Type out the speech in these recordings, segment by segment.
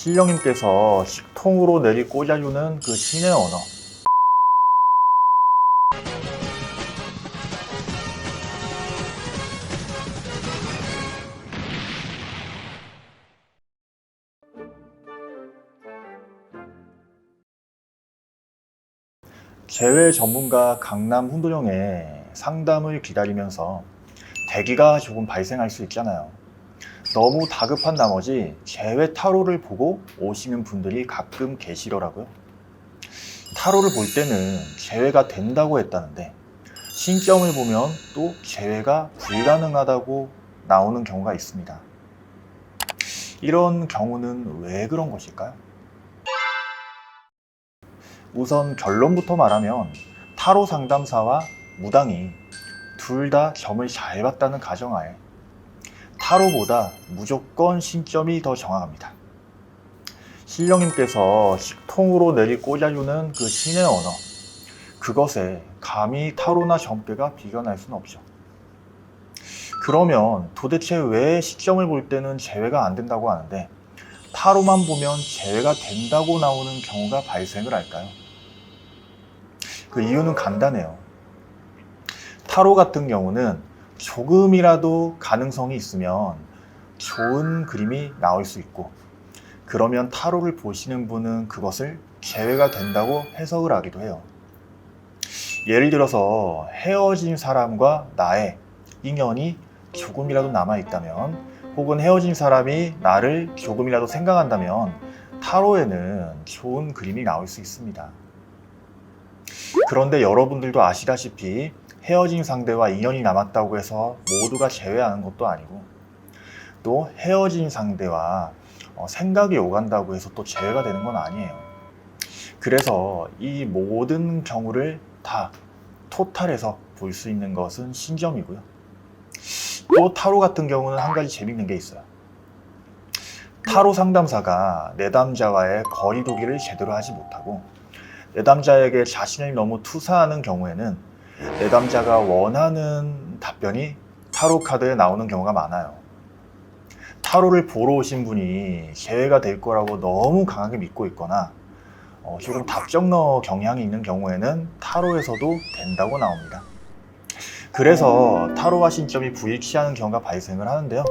신령님께서 식통으로 내리 꽂아주는 그 신의 언어. 재회 전문가 강남 훈도령의 상담을 기다리면서 대기가 조금 발생할 수 있잖아요. 너무 다급한 나머지 재회 타로를 보고 오시는 분들이 가끔 계시더라고요. 타로를 볼 때는 재회가 된다고 했다는데 신점을 보면 또 재회가 불가능하다고 나오는 경우가 있습니다. 이런 경우는 왜 그런 것일까요? 우선 결론부터 말하면 타로 상담사와 무당이 둘 다 점을 잘 봤다는 가정하에 타로보다 무조건 신점이 더 정확합니다. 신령님께서 식통으로 내리 꽂아주는 그 신의 언어 그것에 감히 타로나 점괘가 비견할 수는 없죠. 그러면 도대체 왜 시점을 볼 때는 제외가 안 된다고 하는데 타로만 보면 제외가 된다고 나오는 경우가 발생을 할까요? 그 이유는 간단해요. 타로 같은 경우는 조금이라도 가능성이 있으면 좋은 그림이 나올 수 있고 그러면 타로를 보시는 분은 그것을 재회가 된다고 해석을 하기도 해요. 예를 들어서 헤어진 사람과 나의 인연이 조금이라도 남아 있다면 혹은 헤어진 사람이 나를 조금이라도 생각한다면 타로에는 좋은 그림이 나올 수 있습니다. 그런데 여러분들도 아시다시피 헤어진 상대와 인연이 남았다고 해서 모두가 제외하는 것도 아니고 또 헤어진 상대와 어, 생각이 오간다고 해서 또 제외가 되는 건 아니에요. 그래서 이 모든 경우를 다 토탈해서 볼 수 있는 것은 신점이고요. 또 타로 같은 경우는 한 가지 재밌는 게 있어요. 타로 상담사가 내담자와의 거리두기를 제대로 하지 못하고 내담자에게 자신을 너무 투사하는 경우에는 내담자가 원하는 답변이 타로 카드에 나오는 경우가 많아요. 타로를 보러 오신 분이 재회가 될 거라고 너무 강하게 믿고 있거나 어, 조금 답정너 경향이 있는 경우에는 타로에서도 된다고 나옵니다. 그래서 타로와 신점이 부일치하는 경우가 발생을 하는데요.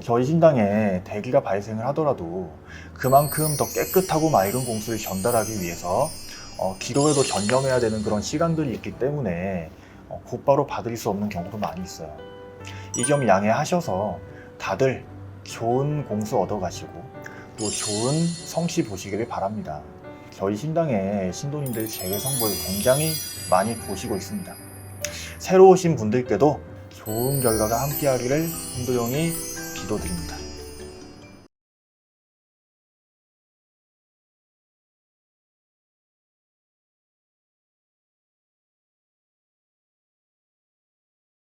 저희 신당에 대기가 발생을 하더라도 그만큼 더 깨끗하고 맑은 공수를 전달하기 위해서 어, 기도에도 전념해야 되는 그런 시간들이 있기 때문에 어, 곧바로 받을 수 없는 경우도 많이 있어요. 이 점 양해하셔서 다들 좋은 공수 얻어가시고 또 좋은 성씨 보시기를 바랍니다. 저희 신당의 신도님들 재회 성보를 굉장히 많이 보시고 있습니다. 새로 오신 분들께도 좋은 결과가 함께하기를 훈도영이 기도드립니다.